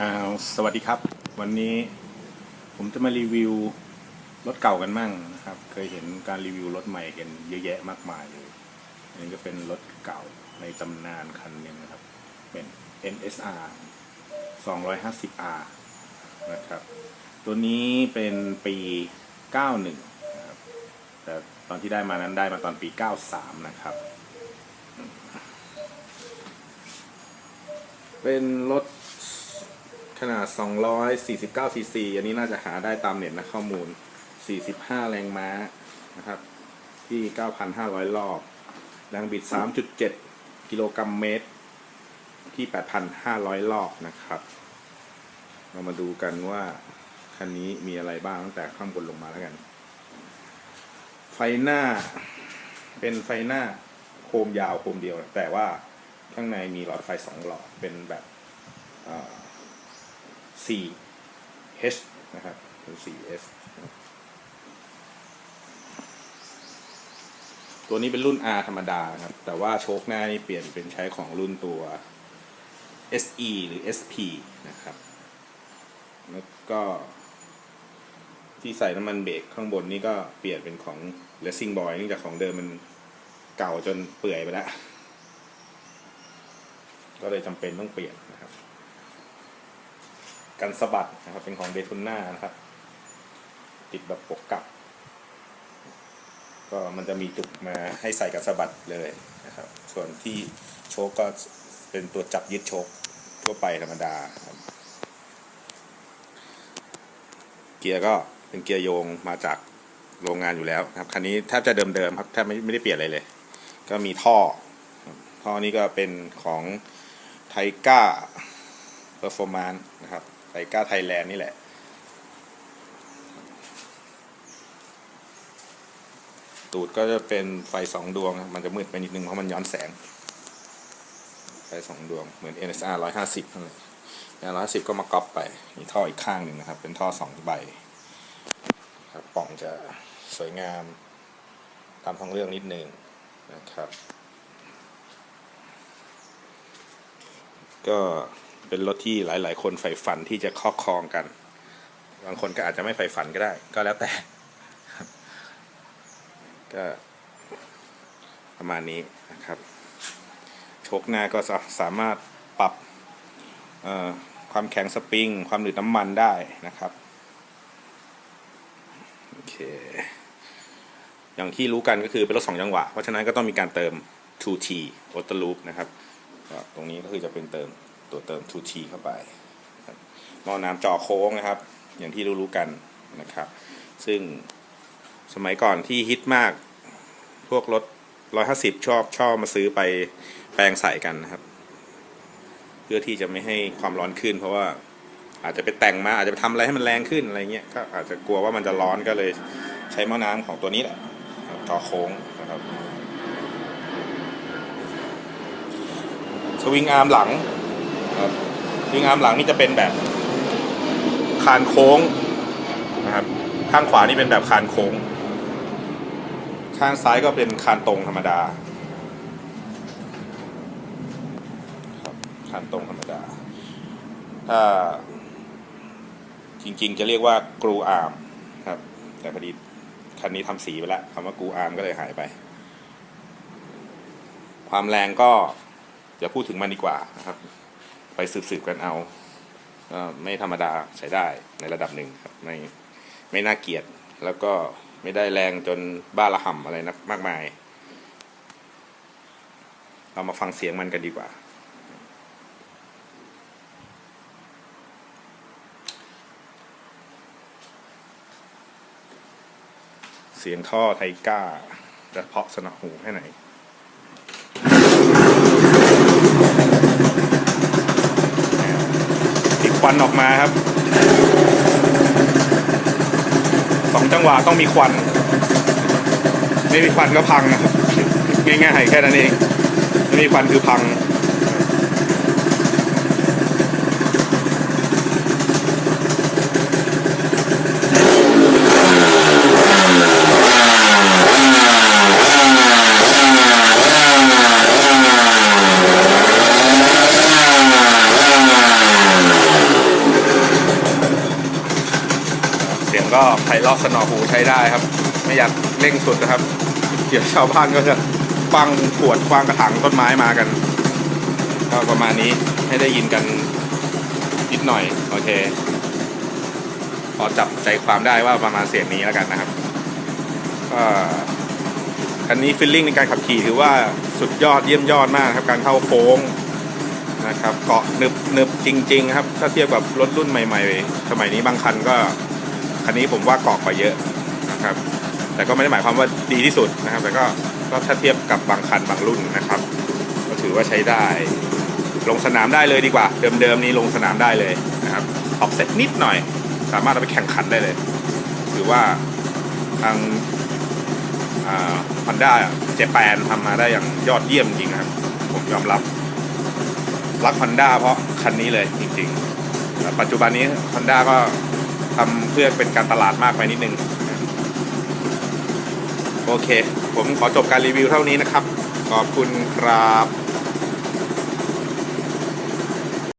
อาสวัสดีครับ วันนี้ผมจะมารีวิวรถเก่ากันมั่งนะครับ เคยเห็นการรีวิวรถใหม่กันเยอะแยะมากมายเลยอันนี้ก็เป็นรถเก่าในตำนานคันหนึ่งนะครับ เป็น NSR 250R นะครับ ตัวนี้เป็นปี 91นะครับแต่ตอนที่ได้มานั้นได้มาตอนปี 93 นะครับ เป็นรถ นาด 249 ซีซี อันนี้น่าจะหาได้ตามเน็ตนะข้อมูล 45 แรงม้านะครับ ที่ 9,500 รอบ แรงบิด 3.7 กิโลกรัมเมตร ที่ 8,500 รอบนะครับ เรามาดูกันว่า คันนี้มีอะไรบ้างตั้งแต่ข้างบนลงมาแล้วกัน ไฟหน้า เป็นไฟหน้าโคมยาวโคมเดียว แต่ว่าข้างในมีหลอดไฟสองหลอด เป็นแบบอ่า 4H นะครับเป็น 4S ตัวนี้เป็นรุ่น R ธรรมดาครับ แต่ว่าโชคหน้านี่เปลี่ยนเป็นใช้ของรุ่นตัว SE หรือ SP นะครับ แล้วก็ที่ใส่น้ำมันเบรกข้างบนนี่ก็เปลี่ยนเป็นของ Racing Boy เนื่องจากของเดิมมันเก่าจนเปื่อยไปแล้ว ก็เลยจำเป็นต้องเปลี่ยนนะครับ กันสะบัดนะครับ เป็นของเดทุนน่านะครับ ติดแบบปกกลับ ก็มันจะมีจุกมาให้ใส่กันสะบัดเลยนะครับ ส่วนที่โชคก็เป็นตัวจับยึดโชคทั่วไปธรรมดาครับ เกียร์ก็เป็นเกียร์โยงมาจากโรงงานอยู่แล้วนะครับ คันนี้แทบจะเดิมๆครับแทบไม่ไม่ได้เปลี่ยนอะไรเลย ก็มีท่อ ท่อนี้ก็เป็นของไทก้าเ e อร์ฟอร์มานนะครับ ไทก้าไทยแลนด์นี่แหละ ตูดก็จะเป็นไฟสองดวง มันจะมืดไปนิดนึงเพราะมันย้อนแสง ไฟสองดวง เหมือน NSR ร้อยห้าสิบนั่นเลยร้อยสิบก็มาก๊อปไป มีท่ออีกข้างหนึ่งนะครับ เป็นท่อสองใบครับป่องจะสวยงามตามท้องเรื่องนิดนึงนะครับ ก็ เป็นรถที่หลาย ๆ คนใฝ่ฝันที่จะครอบครองกัน บางคนก็อาจจะไม่ใฝ่ฝันก็ได้ ก็แล้วแต่ ก็ประมาณนี้นะครับ โชคหน้าก็สามารถปรับความแข็งสปริง ความหนืดน้ำมันได้นะครับโอเคอย่างที่รู้กันก็คือเป็นรถสองจังหวะ เพราะฉะนั้นก็ต้องมีการเติม 2T Auto Loop นะครับก็ตรงนี้ก็คือจะเป็นเติม ตัวเติม 2T เข้าไปหม้อน้ำจ่อโค้งนะครับ อย่างที่รู้ๆกันนะครับ ซึ่งสมัยก่อนที่ฮิตมากพวกรถ 150 ชอบชอบมาซื้อไปแปลงใส่กันนะครับ เพื่อที่จะไม่ให้ความร้อนขึ้น เพราะว่าอาจจะไปแต่งมาอาจจะไปทำอะไรให้มันแรงขึ้นอะไรเงี้ยก็อาจจะกลัวว่ามันจะร้อนก็เลยใช้หม้อน้ำของตัวนี้แหละจ่อโค้งนะครับสวิงอาร์มหลัง ครับวิงอาร์มหลังนี่จะเป็นแบบคานโค้งนะครับข้างขวานี่เป็นแบบคานโค้ง ข้างซ้ายก็เป็นคานตรงธรรมดาครับคานตรงธรรมดา ถ้าจริงๆ จะเรียกว่ากรูอาร์มครับ แต่พอดีคันนี้ทำสีไปแล้วคำว่ากรูอาร์มก็เลยหายไป ความแรงก็อย่าพูดถึงมันดีกว่านะครับ ไปสืบๆกันเอาไม่ธรรมดาใช้ได้ในระดับหนึ่งครับไม่ไม่น่าเกลียดแล้วก็ไม่ได้แรงจนบ้าระห่ำอะไรนะมากมาย เรามาฟังเสียงมันกันดีกว่า เสียงท่อไทก้าจะเพาะสนอหูแค่ไหน ติด ควันออกมาครับสองจังหวะต้องมีควัน ไม่มีควันก็พังนะครับง่ายๆแค่นั้นเองไม่มีควันคือพัง ก็ไพเราะสนอหูใช้ได้ครับ ไม่อยากเร่งสุดนะครับ เดี๋ยวชาวบ้านก็จะฟังขวดควางกระถางต้นไม้มากันก็ประมาณนี้ให้ได้ยินกันนิดหน่อย โอเคพอจับใจความได้ว่าประมาณเสียงนี้แล้วกันนะครับก็คันนี้ฟิลลิ่งในการขับขี่ถือว่าสุดยอดเยี่ยมยอดมากครับการเข้าโค้งนะครับเกาะนึบนึบจริง ๆ ครับ ถ้าเทียบกับรถรุ่นใหม่ ๆ สมัยนี้บางคันก็ คันนี้ผมว่าเกาะกว่าเยอะนะครับ แต่ก็ไม่ได้หมายความว่าดีที่สุดนะครับ แต่ก็ก็ถ้าเทียบกับบางคันบางรุ่นนะครับ ก็ถือว่าใช้ได้ ลงสนามได้เลยดีกว่า เดิมๆนี้ลงสนามได้เลยนะครับออกเซ็ตนิดหน่อย สามารถเอาไปแข่งขันได้เลย ถือว่าทางฮอนด้าเจแปนทำมาได้อย่างยอดเยี่ยมจริงครับ ผมยอมรับ รักฮอนด้าเพราะคันนี้เลยจริงๆ ปัจจุบันนี้ฮอนด้าก็ ทำเพื่อเป็นการตลาดมากไปนิดนึง โอเค ผมขอจบการรีวิวเท่านี้นะครับ ขอบคุณครับ